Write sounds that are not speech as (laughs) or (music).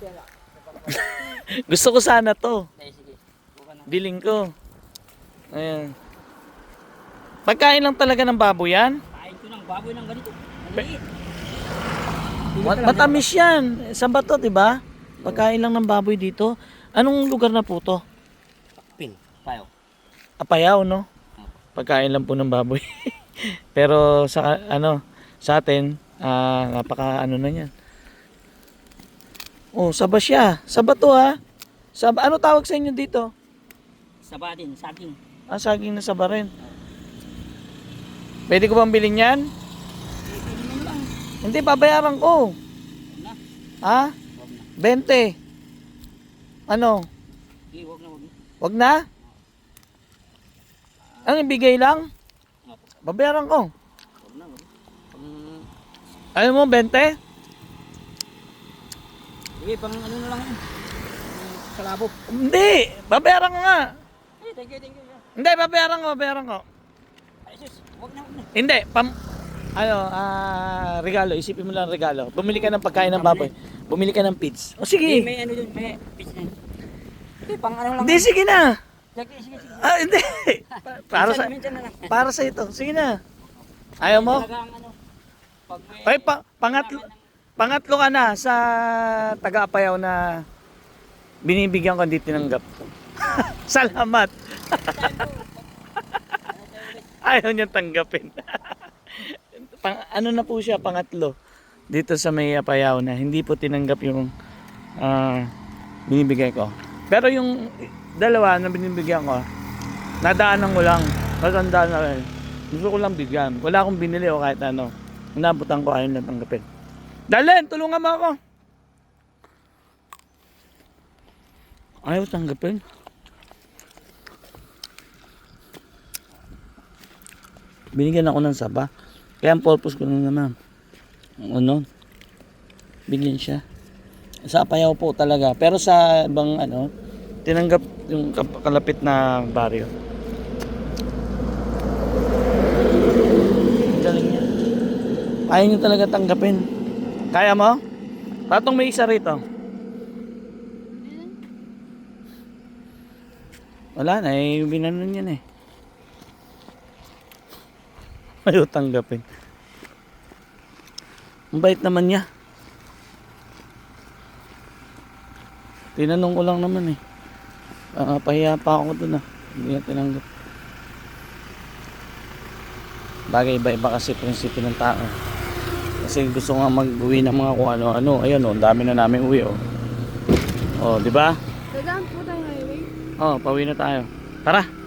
(laughs) Gusto ko sana to. Biling ko. Ayan. Pagkain lang talaga ng baboy yan. Kain ko ng baboy ng ganito. Maliit. Mat- matamis yan. Saan ba to, di ba? Pagkain lang ng baboy dito. Anong lugar na po to? Pin. Payo. Apayaw, no? Pagkain lang po ng baboy. (laughs) Pero sa ano, sa atin, ah, napaka ano na yan. Oh, saba siya. Saba to ha. Saba, ano tawag sa inyo dito? Saba din. Saging. Ah, saging na saba rin. Pwede ko bang bilhin yan? Hindi, babayaran ko. Ha? Huwag na. 20. Ano? Sige, huwag na, huwag na. Wag na? Ano, ibigay lang? Babayaran ko. Huwag na, huwag na. Ano mo, 20? Sige, pang ano na lang. yun. Kalabo. Hindi, babayaran ko nga. Eh, thank you, thank you. yeah. Hindi, babayaran ko, babayaran ko. Ay, sus. Huwag na, huwag na. Hindi, pam... Ano, ah, regalo, isipin mo lang regalo. Bumili ka ng pagkain ng baboy. Bumili ka ng pits. O sige. may ano dun, may pitch na. Eh, pang ano lang. Hindi, sige na. Sige, sige, sige. Ah, hindi. (laughs) para sa para sa ito. Sige na. Ayaw mo? Ano. Ay, pa, pangatlo, pangatlo ka na sa taga-apayaw na binibigyan ko hindi tinanggap. (laughs) Salamat. (laughs) Ayaw niya tanggapin. (laughs) Pang, ano na po siya, pangatlo. Dito sa may apayaw na hindi po tinanggap yung ah, binibigay ko. Pero yung dalawa na binibigyan ko, nadaanan ko lang. Matanda na rin. Gusto ko lang bigyan. Wala akong binili o kahit ano. Inabutan ko ayaw na tanggapin. Dalen, tulungan mo ako. Ayaw tanggapin. Binigyan ako ng saba. Kaya ang purpose ko na naman. Ano? Bigyan siya. Sa payaw po talaga. Pero sa ibang ano, tinanggap yung kalapit na baryo. Galing niya. Ayaw niyo talaga tanggapin. Kaya mo? Patong may isa rito. Wala na eh, binanon yan eh. (laughs) Ayaw tanggapin. Ang bait naman niya. Tinanong ko lang naman eh. Ah, pahiya pa ako dun ah. Hindi niya tinanggap. Bagay iba-iba kasi prinsipi ng tao. Kasi gusto nga mag-uwi ng mga kung ano-ano. Ayun oh, ang dami na namin uwi oh. Oh, di ba? Dadaan po tayo highway. Oh, pauwi na tayo. Tara.